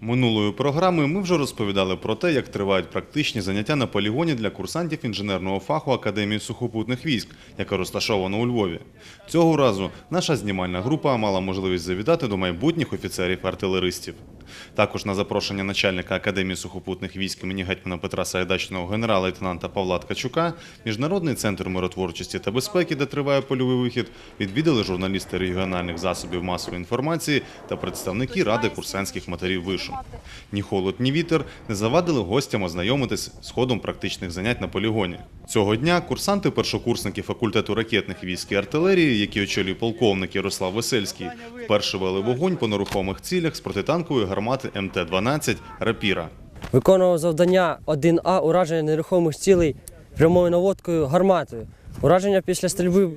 Минулою програмою ми вже розповідали про те, як тривають практичні заняття на полігоні для курсантів інженерного фаху Академії сухопутних військ, яка розташована у Львові. Цього разу наша знімальна група мала можливість завітати до майбутніх офіцерів-артилеристів. Також на запрошення начальника Академії сухопутних військ імені гетьмана Петра Сайдачного генерала-лейтенанта Павла Ткачука, Міжнародний центр миротворчості та безпеки, де триває польовий вихід, відвідали журналісти регіональних засобів масової інформації та представники Ради курсантських матерів вишу. Ні холод, ні вітер не завадили гостям ознайомитись з ходом практичних занять на полігоні. Цього дня курсанти першокурсники факультету ракетних військ і артилерії, які очолює полковник Ярослав Весельський, вперше вели вогонь по нерухомих цілях з протитанкової гармати МТ-12 «Рапіра». Виконував завдання 1А ураження нерухомих цілей прямою наводкою гарматою. Ураження після стрільби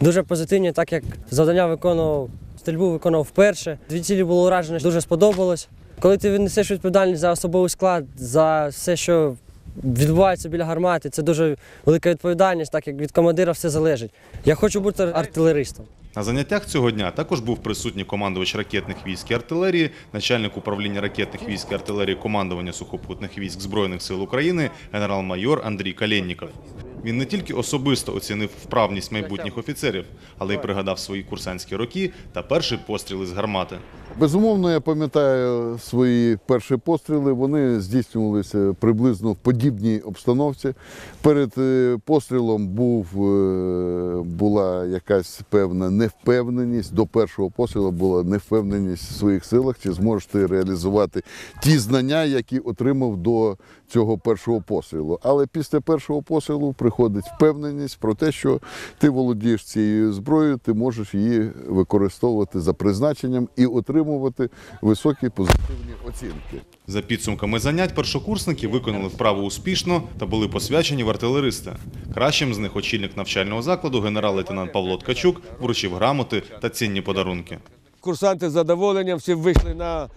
дуже позитивні, так як завдання виконував стрільбу виконував вперше. Дві цілі було уражено, дуже сподобалось. Коли ти віднесеш відповідальність за особовий склад, за все, що відбувається біля гармати, це дуже велика відповідальність, так як від командира все залежить. Я хочу бути артилеристом. На заняттях цього дня також був присутній командувач ракетних військ і артилерії, начальник управління ракетних військ і артилерії командування сухопутних військ Збройних сил України, генерал-майор Андрій Калєнніков. Він не тільки особисто оцінив вправність майбутніх офіцерів, але й пригадав свої курсантські роки та перший постріл із гармати. Безумовно, я пам'ятаю свої перші постріли. Вони здійснювалися приблизно в подібній обстановці. Перед е, пострілом був, е, була якась певна невпевненість. До першого пострілу була невпевненість в своїх силах, чи зможеш ти реалізувати ті знання, які отримав до цього першого пострілу. Але після першого пострілу приходить впевненість про те, що ти володієш цією зброєю, ти можеш її використовувати за призначенням і отримувати високі позитивні оцінки. За підсумками занять першокурсники виконали вправу успішно та були посвячені в артилеристи. Кращим з них очільник навчального закладу генерал-лейтенант Павло Ткачук вручив грамоти та цінні подарунки. Курсанти з задоволенням всі вийшли на,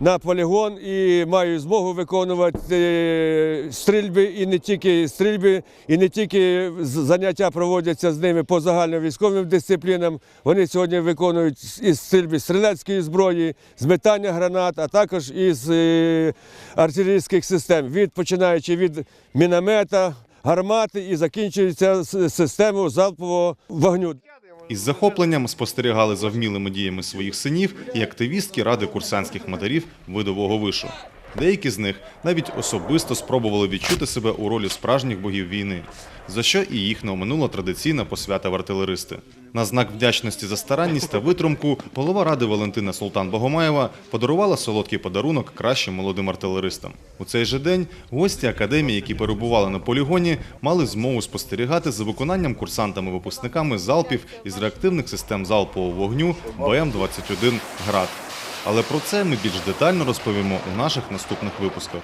на полігон і мають змогу виконувати е, стрільби і не тільки стрільби, і не тільки заняття проводяться з ними по загальновійськовим дисциплінам. Вони сьогодні виконують із стрільби стрілецької зброї, з метання гранат, а також із е, артилерійських систем, від починаючи від міномета, гармати і закінчується системою залпового вогню. Із захопленням спостерігали за вмілими діями своїх синів і активістки Ради курсантських матерів видового вишу. Деякі з них навіть особисто спробували відчути себе у ролі справжніх богів війни, за що і їх не оминула традиційна посвята в артилеристи. На знак вдячності за старанність та витримку голова ради Валентина Султан Богомаєва подарувала солодкий подарунок кращим молодим артилеристам. У цей же день гості академії, які перебували на полігоні, мали змогу спостерігати за виконанням курсантами-випускниками залпів із реактивних систем залпового вогню БМ-21 «Град». Але про це ми більш детально розповімо у наших наступних випусках.